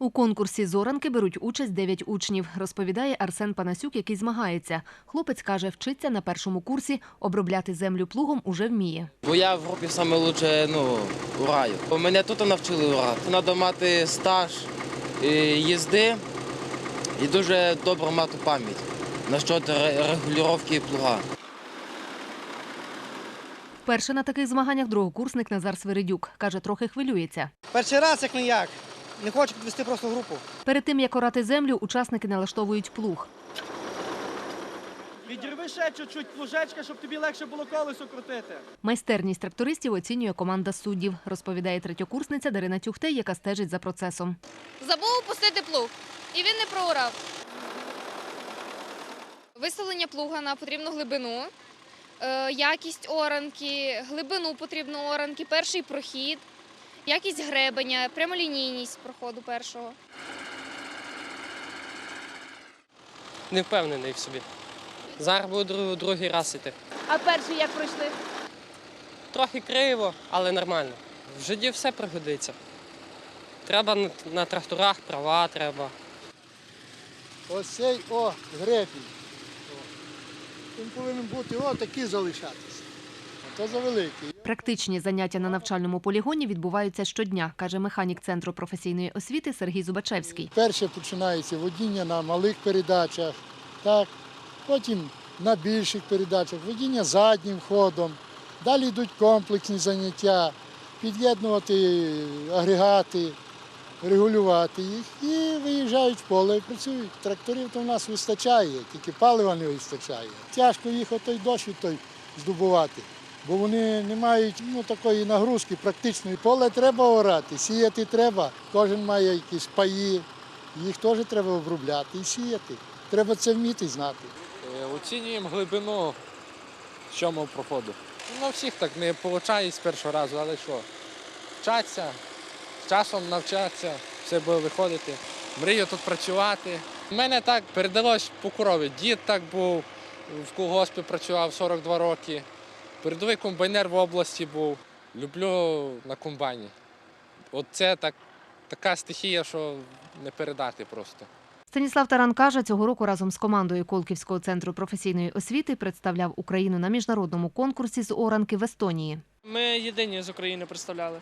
У конкурсі зоранки беруть участь 9 учнів, розповідає Арсен Панасюк, який змагається. Хлопець каже, вчиться на першому курсі, обробляти землю плугом уже вміє. Бо я в групі саме лучше ну, ураю. Бо Мене тут навчили урати. Треба мати стаж їзди і дуже добре мати пам'ять насчет ре- регулювання плуга. Вперше на таких змаганнях другокурсник Назар Свиридюк. Каже, трохи хвилюється. Перший раз як ніяк. Не хочу підвести просто групу. Перед тим, як орати землю, учасники налаштовують плуг. Відірви ще чуть-чуть плужечка, щоб тобі легше було колесо крутити. Майстерність трактористів оцінює команда суддів, розповідає третьокурсниця Дарина Тюхтей, яка стежить за процесом. Забув опустити плуг, і він не проорав. Виставлення плуга на потрібну глибину, е, якість оранки, глибину потрібно оранки, перший прохід, якість гребеня, прямолінійність проходу першого. не впевнений в собі. Зараз буду дру- другий раз іти. А перший як пройшли? Трохи криво, але нормально. В житті все пригодиться. Треба на, на тракторах права треба. Ось цей о, гребінь. Він повинен бути отакий залишатися. То завеликий. Практичні заняття на навчальному полігоні відбуваються щодня, каже механік центру професійної освіти Сергій Зубачевський. Перше починається водіння на малих передачах, так. потім на більших передачах, водіння заднім ходом. Далі йдуть комплексні заняття, під'єднувати агрегати, регулювати їх і виїжджають в поле і працюють. Тракторів то в нас вистачає, тільки палива не вистачає. Тяжко їх отой досвід той здобувати, бо вони не мають ну, такої нагрузки практичної. Поле треба орати, сіяти треба. Кожен має якісь паї, їх теж треба обробляти і сіяти. Треба це вміти знати. Е, Оцінюємо глибину сьомого проходу. Ну, всіх так не виходить з першого разу, але що? Вчаться, з часом навчатися, все буде виходити. Мрію тут працювати. У мене так передалось по корові. Дід так був, в колгоспі працював 42 роки. Передовий комбайнер в області був. Люблю на комбайні. От це так, така стихія, що не передати просто. Станіслав Таран каже, цього року разом з командою Колківського центру професійної освіти представляв Україну на міжнародному конкурсі з оранки в Естонії. Ми єдині з України представляли.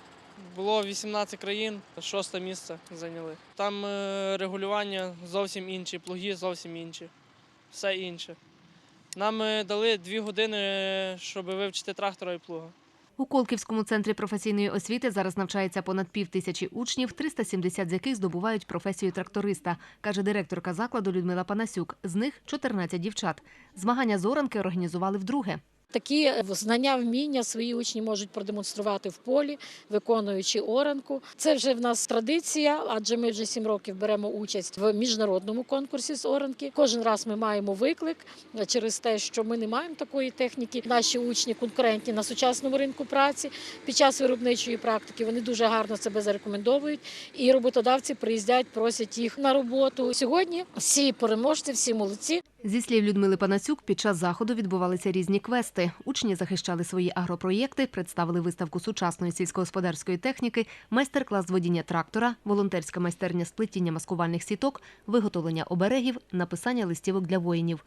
Було 18 країн, шосте місце зайняли. Там е, регулювання зовсім інші, плуги зовсім інші, все інше. Нам е, дали дві години, щоб вивчити трактора і плуга. У Колківському центрі професійної освіти зараз навчається понад пів тисячі учнів, 370 з яких здобувають професію тракториста, каже директорка закладу Людмила Панасюк. З них 14 дівчат. Змагання з оранки організували вдруге. Такі знання, вміння свої учні можуть продемонструвати в полі, виконуючи оранку. Це вже в нас традиція, адже ми вже сім років беремо участь в міжнародному конкурсі з оранки. Кожен раз ми маємо виклик через те, що ми не маємо такої техніки. Наші учні конкурентні на сучасному ринку праці. Під час виробничої практики вони дуже гарно себе зарекомендовують, і роботодавці приїздять, просять їх на роботу. Сьогодні всі переможці, всі молодці. Зі слів Людмили Панасюк, під час заходу відбувалися різні квести. Учні захищали свої агропроєкти, представили виставку сучасної сільськогосподарської техніки, майстер-клас з водіння трактора, волонтерська майстерня з плетіння маскувальних сіток, виготовлення оберегів, написання листівок для воїнів.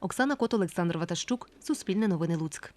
Оксана Кот, Олександр Ватащук, Суспільне новини Луцьк.